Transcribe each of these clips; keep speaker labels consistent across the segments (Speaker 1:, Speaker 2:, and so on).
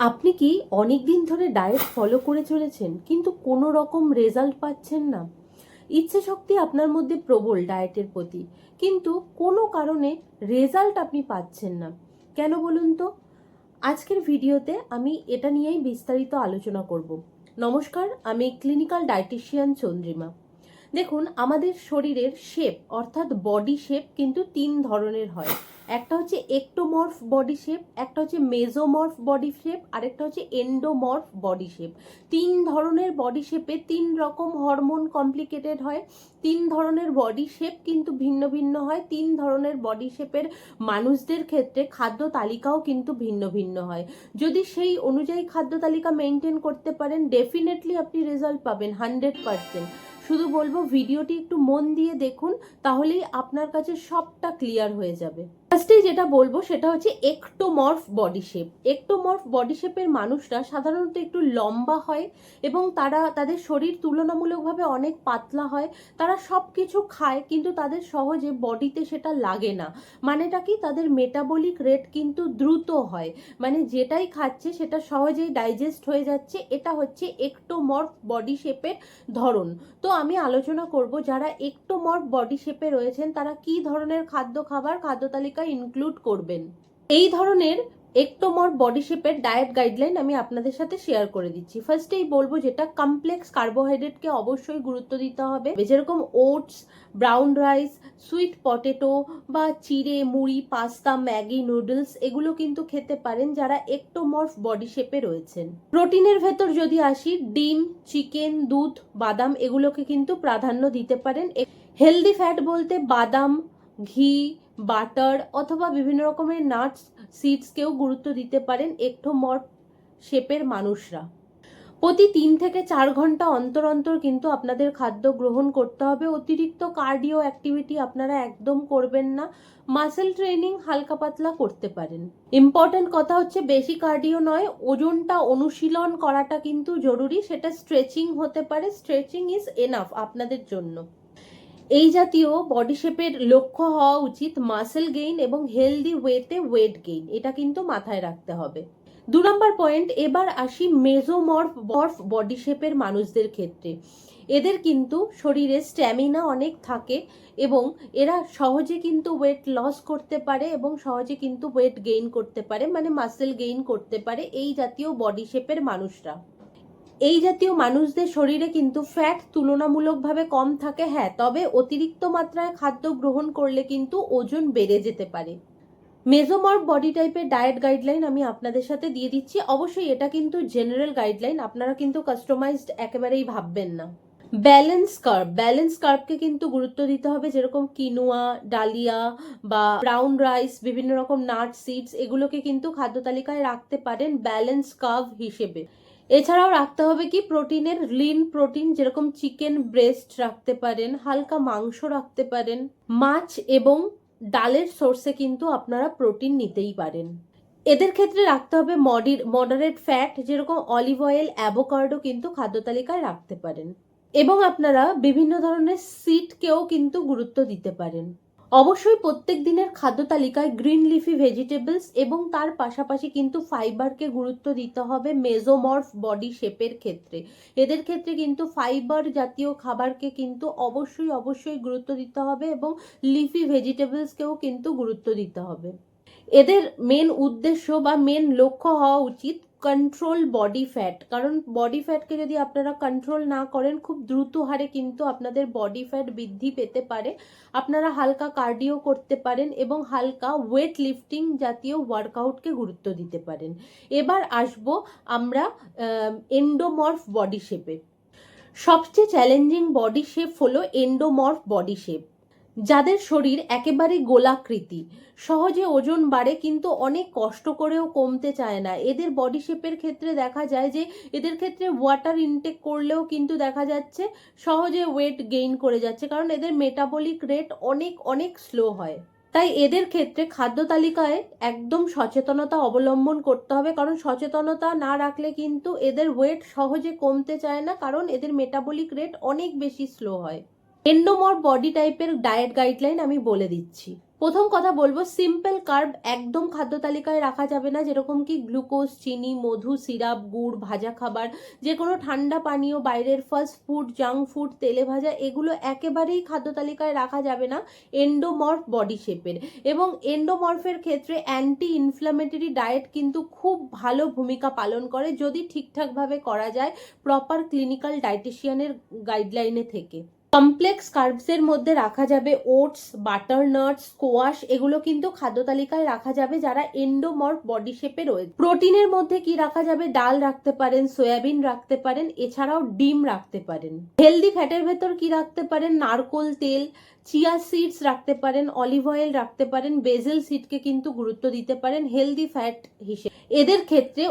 Speaker 1: আপনি কি অনেক দিন ধরে ডায়েট ফলো করে চলেছেন, কিন্তু কোনো রকম রেজাল্ট পাচ্ছেন না? ইচ্ছে শক্তি আপনার মধ্যে প্রবল ডায়েটের প্রতি, কিন্তু কোনো কারণে রেজাল্ট আপনি পাচ্ছেন না। কেন বলুন তো? আজকের ভিডিওতে আমি এটা নিয়েই বিস্তারিত আলোচনা করব। নমস্কার, আমি ক্লিনিক্যাল ডায়েটিশিয়ান চন্দ্রিমা। দেখুন, আমাদের শরীরের শেপ অর্থাৎ বডি শেপ কিন্তু তিন ধরনের হয়। একটা হচ্ছে একটোমর্ফ বডি শেপ একটা হচ্ছে মেজোমর্ফ বডি শেপ আরেকটা হচ্ছে এন্ডোমর্ফ বডি শেপ তিন ধরনের বডি শেপে তিন রকম হরমোন কমপ্লিকেটেড হয়। তিন ধরনের বডি শেপ কিন্তু ভিন্ন ভিন্ন হয়। তিন ধরনের বডি শেপের মানুষদের ক্ষেত্রে খাদ্য তালিকাও কিন্তু ভিন্ন ভিন্ন হয়। যদি সেই অনুযায়ী খাদ্য তালিকা মেনটেন করতে পারেন ডেফিনেটলি আপনি রেজাল্ট পাবেন হান্ড্রেড পারসেন্ট শুধু বলব ভিডিওটি একটু মন দিয়ে দেখুন, তাহলেই আপনার কাছে সবটা ক্লিয়ার হয়ে যাবে। ফার্স্টেই যেটা বলব সেটা হচ্ছে ectomorph body shape ectomorph body শেপের মানুষরা সাধারণত একটু লম্বা হয় এবং তারা তাদের শরীর তুলনামূলকভাবে অনেক পাতলা হয়। তারা সব কিছু খায় কিন্তু তাদের সহজে বডিতে সেটা লাগে না। মানেটা কি? তাদের মেটাবলিক রেট কিন্তু দ্রুত হয়। মানে যেটাই খাচ্ছে সেটা সহজেই ডাইজেস্ট হয়ে যাচ্ছে। এটা হচ্ছে একটোমর্ফ বডি শেপের ধরন। তো আমি আলোচনা করব যারা একটোমর্ফ বডি শেপে রয়েছেন তারা কি ধরনের খাদ্য খাবার, খাদ্য তালিকায় ইনক্লুড করবেন। এই ধরনের একটোমর বডি শেপের ডায়েট গাইডলাইন আমি আপনাদের সাথে শেয়ার করে দিচ্ছি। ফার্স্টেই বলব যেটা কমপ্লেক্স কার্বোহাইড্রেটকে অবশ্যই গুরুত্ব দিতে হবে। যেরকম oats brown rice sweet potato বা চিড়ে, মুড়ি পাস্তা ম্যাগি নুডলস এগুলো কিন্তু খেতে পারেন যারা একটোমর্ফ বডি শেপে রয়েছেন। প্রোটিনের ভেতর যদি আসি, ডিম চিকেন দুধ, বাদাম এগুলোকে কিন্তু প্রাধান্য দিতে পারেন। হেলদি ফ্যাট বলতে বাদাম, ঘি বাটার অথবা বিভিন্ন রকমের নাটস সিডসকেও গুরুত্ব দিতে পারেন একটোমর্ফ শেপের মানুষরা। প্রতি তিন থেকে চার ঘণ্টা অন্তর অন্তর কিন্তু আপনাদের খাদ্য গ্রহণ করতে হবে। অতিরিক্ত কার্ডিও অ্যাক্টিভিটি আপনারা একদম করবেন না। মাসেল ট্রেনিং হালকা পাতলা করতে পারেন। ইম্পর্টেন্ট কথা হচ্ছে বেশি কার্ডিও নয়, ওজনটা অনুশীলন করাটা কিন্তু জরুরি। সেটা স্ট্রেচিং হতে পারে। স্ট্রেচিং ইজ এনাফ আপনাদের জন্য। এই জাতীয় বডি শেপের লক্ষ্য হওয়া উচিত মাসেল গেইন এবং হেলদি ওয়েতে ওয়েট গেইন এটা কিন্তু মাথায় রাখতে হবে। দু নম্বর পয়েন্ট এবার আসি মেজোমর্ফ মর্ফ বডি শেপের মানুষদের ক্ষেত্রে। এদের কিন্তু শরীরে স্ট্যামিনা অনেক থাকে এবং এরা সহজে কিন্তু ওয়েট লস করতে পারে এবং সহজে কিন্তু ওয়েট গেইন করতে পারে মানে মাসেল গেইন করতে পারে এই জাতীয় বডি শেপের মানুষরা। এই জাতীয় মানুষদের শরীরে কিন্তু ফ্যাট তুলনামূলকভাবে কম থাকে হ্যাঁ তবে অতিরিক্ত মাত্রায় খাদ্য গ্রহণ করলে কিন্তু ওজন বেড়ে যেতে পারে। মেজোমর্ফ বডি টাইপের ডায়েট গাইডলাইন আমি আপনাদের সাথে দিয়ে দিচ্ছি। অবশ্যই এটা কিন্তু জেনারেল গাইডলাইন আপনারা কিন্তু কাস্টমাইজড একেবারেই ভাববেন না। ব্যালেন্স কার্ব ব্যালেন্স কার্বকে কিন্তু গুরুত্ব দিতে হবে যেরকম কিনুয়া ডালিয়া বা ব্রাউন রাইস বিভিন্ন রকম নাট সিডস এগুলোকে কিন্তু খাদ্য তালিকায় রাখতে পারেন ব্যালেন্স কার্ভ হিসেবে। এছাড়াও রাখতে হবে কি প্রোটিনের লিন প্রোটিন যেরকম চিকেন ব্রেস্ট রাখতে পারেন, হালকা মাংস রাখতে পারেন, মাছ এবং ডালের সোর্সে কিন্তু আপনারা প্রোটিন নিতেই পারেন। এদের ক্ষেত্রে রাখতে হবে মডির মডারেট ফ্যাট যেরকম অলিভ অয়েল অ্যাভোকার্ডো কিন্তু খাদ্য তালিকায় রাখতে পারেন। এবং আপনারা বিভিন্ন ধরনের সিটকেও কিন্তু গুরুত্ব দিতে পারেন। অবশ্যই প্রত্যেক দিনের খাদ্য তালিকায় গ্রিন লিফি ভেজিটেবলস এবং তার পাশাপাশি কিন্তু ফাইবারকে গুরুত্ব দিতে হবে মেজোমর্ফ বডি শেপের ক্ষেত্রে। এদের ক্ষেত্রে কিন্তু ফাইবার জাতীয় খাবারকে কিন্তু অবশ্যই অবশ্যই গুরুত্ব দিতে হবে এবং লিফি ভেজিটেবলসকেও কিন্তু গুরুত্ব দিতে হবে। এদের মেন উদ্দেশ্য বা মেন লক্ষ্য হওয়া উচিত কন্ট্রোল বডি ফ্যাট কারণ বডি ফ্যাটকে যদি আপনারা কন্ট্রোল না করেন, খুব দ্রুত হারে কিন্তু আপনাদের বডি ফ্যাট বৃদ্ধি পেতে পারে। আপনারা হালকা কার্ডিও করতে পারেন এবং হালকা ওয়েট লিফটিং জাতীয় ওয়ার্কআউটকে গুরুত্ব দিতে পারেন। এবার আসব আমরা এন্ডোমর্ফ বডি শেপে সবচেয়ে চ্যালেঞ্জিং বডি শেপ হলো এন্ডোমর্ফ বডি শেপ যাদের শরীর একেবারে গোলাকৃতি। সহজে ওজন বাড়ে কিন্তু অনেক কষ্ট করেও কমতে চায় না। এদের বডি শেপের ক্ষেত্রে দেখা যায় যে, এদের ক্ষেত্রে ওয়াটার ইনটেক করলেও কিন্তু দেখা যাচ্ছে সহজে ওয়েট গেইন করে যাচ্ছে, কারণ এদের মেটাবলিক রেট অনেক অনেক স্লো হয়। তাই এদের ক্ষেত্রে খাদ্য তালিকায় একদম সচেতনতা অবলম্বন করতে হবে, কারণ সচেতনতা না রাখলে কিন্তু এদের ওয়েট সহজে কমতে চায় না, কারণ এদের মেটাবলিক রেট অনেক বেশি স্লো হয়। এন্ডোমর বডি টাইপের ডায়েট গাইডলাইন আমি বলে দিচ্ছি। প্রথম কথা বলব সিম্পল কার্ব একদম খাদ্য তালিকায় রাখা যাবে না, যেরকম কি গ্লুকোজ চিনি, মধু সিরাপ গুড়, ভাজা খাবার যে কোনো ঠান্ডা পানীয়, বাইরের ফাস্ট ফুড জাঙ্ক ফুড তেলে ভাজা, এগুলো একেবারেই খাদ্য তালিকায় রাখা যাবে না এন্ডোমর্ফ বডি শেপের এবং এন্ডোমর্ফের ক্ষেত্রে অ্যান্টি ইনফ্লামেটরি ডায়েট কিন্তু খুব ভালো ভূমিকা পালন করে, যদি ঠিকঠাকভাবে করা যায় প্রপার ক্লিনিক্যাল ডায়েটিশিয়ানের গাইডলাইনে থেকে। কমপ্লেক্স কার্বসের মধ্যে রাখা যাবে ওটস বাটারনাট স্কোয়াশ এগুলো কিন্তু খাদ্য তালিকায় রাখা যাবে যারা এন্ডোমর্ফ বডি শেপে রয়েছে। প্রোটিনের মধ্যে কি রাখা যাবে? ডাল রাখতে পারেন সয়াবিন রাখতে পারেন, এছাড়াও ডিম রাখতে পারেন। হেলদি ফ্যাটের ভেতর কি রাখতে পারেন? নারকোল তেল চিয়া সিডস রাখতে পারেন অলিভ অয়েল রাখতে পারেন বেজেল সিডকে কিন্তু গুরুত্ব দিতে পারেন হেলদি ফ্যাট হিসেবে। এদের ক্ষেত্রে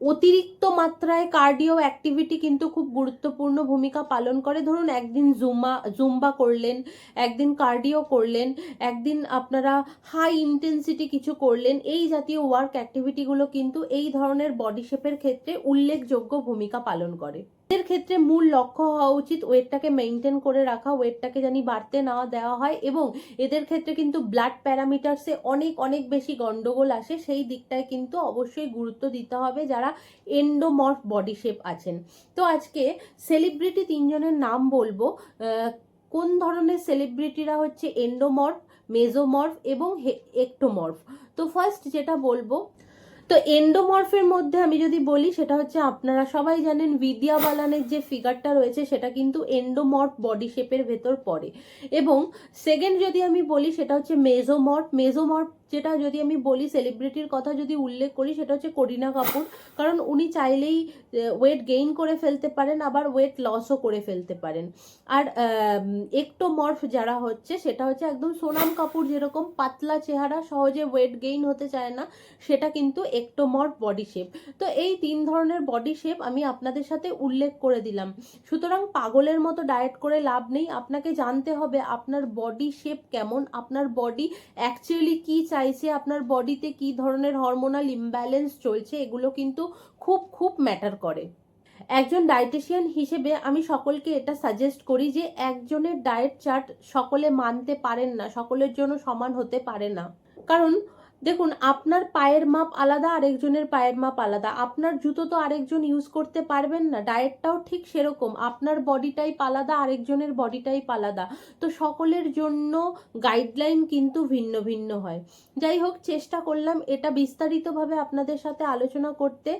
Speaker 1: অতিরিক্ত মাত্রায় কার্ডিও অ্যাক্টিভিটি কিন্তু খুব গুরুত্বপূর্ণ ভূমিকা পালন করে। ধরুন, একদিন জুম্বা জুম্বা করলেন, একদিন কার্ডিও করলেন, একদিন আপনারা হাই ইন্টেন্সিটি কিছু করলেন, এই জাতীয় ওয়ার্ক অ্যাক্টিভিটিগুলো কিন্তু এই ধরনের বডি শেপের ক্ষেত্রে উল্লেখযোগ্য ভূমিকা পালন করে। এর ক্ষেত্রে মূল লক্ষ্য হওয়া উচিত ওয়েটটাকে মেনটেন করে রাখা, ওয়েটটাকে জানি বাড়তে না দেওয়া হয় এবং এদের ক্ষেত্রে কিন্তু ব্লাড প্যারামিটার্সে অনেক অনেক বেশি গন্ডগোল আসে। সেই দিকটায় কিন্তু অবশ্যই গুরুত্ব দিতে হবে যারা এন্ডোমর্ফ বডি শেপ আছেন। তো আজকে সেলিব্রিটি তিনজনের নাম বলব। কোন ধরনের সেলিব্রিটিরা হচ্ছে এন্ডোমর্ফ মেজোমর্ফ এবং একটোমর্ফ তো ফার্স্ট যেটা বলব তো এন্ডোমর্ফের মধ্যে আমি যদি বলি, সেটা হচ্ছে আপনারা সবাই জানেন বিদ্যা বালানের যে ফিগারটা রয়েছে, সেটা কিন্তু এন্ডোমর্ফ বডি শেপের ভেতর পড়ে। এবং সেকেন্ড যদি আমি বলি, সেটা হচ্ছে মেজোমর্ফ মেজোমর্ফ যেটা যদি আমি বলি সেলিব্রিটির কথা যদি উল্লেখ করি, সেটা হচ্ছে করিনা কাপুর। কারণ উনি চাইলেই ওয়েট গেইন করে ফেলতে পারেন, আবার ওয়েট লসও করে ফেলতে পারেন। আর একটোমর্ফ যারা হচ্ছে, সেটা হচ্ছে একদম সোনাম কাপুর যেরকম পাতলা চেহারা, সহজে ওয়েট গেইন হতে চায় না, সেটা কিন্তু একটোমর্ফ বডি শেপ তো এই তিন ধরনের বডি শেপ আমি আপনাদের সাথে উল্লেখ করে দিলাম। সুতরাং পাগলের মতো ডায়েট করে লাভ নেই। আপনাকে জানতে হবে আপনার বডি শেপ কেমন, আপনার বডি অ্যাকচুয়ালি কি চাইছে আপনার বডিতে কি ধরনের হরমোনাল ইমব্যালেন্স চলছে, এগুলো কিন্তু খুব খুব ম্যাটার করে। একজন ডায়েটিশিয়ান হিসেবে আমি সকলকে এটা সাজেস্ট করি যে, একজনের ডায়েট চার্ট সকলে মানতে পারেন না, সকলের জন্য সমান হতে পারে না। কারণ দেখুন, আপনার পায়ের মাপ আলাদা, আরেকজনের পায়ের মাপ আলাদা। আপনার জুতো তো আরেকজন ইউজ করতে পারবেন না। ডায়েটটাও ঠিক সেরকম। আপনার বডি টাইপ আলাদা, আরেকজনের বডি টাইপ আলাদা। তো সকলের জন্য গাইডলাইন কিন্তু ভিন্ন ভিন্ন হয়। যাই হোক, চেষ্টা করলাম এটা বিস্তারিতভাবে আপনাদের সাথে আলোচনা করতে।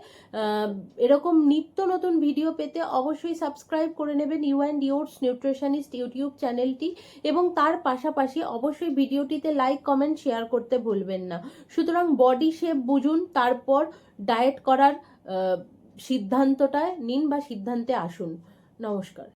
Speaker 1: এরকম নিত্য নতুন ভিডিও পেতে অবশ্যই সাবস্ক্রাইব করে নেবেন you and yours nutritionist YouTube চ্যানেলটি এবং তার পাশাপাশি অবশ্যই ভিডিওটিতে লাইক কমেন্ট শেয়ার করতে ভুলবেন না। সুতরাং বডি শেপ বুঝুন তারপর ডায়েট করার সিদ্ধান্তটায় নিন বা সিদ্ধান্তে আসুন। নমস্কার।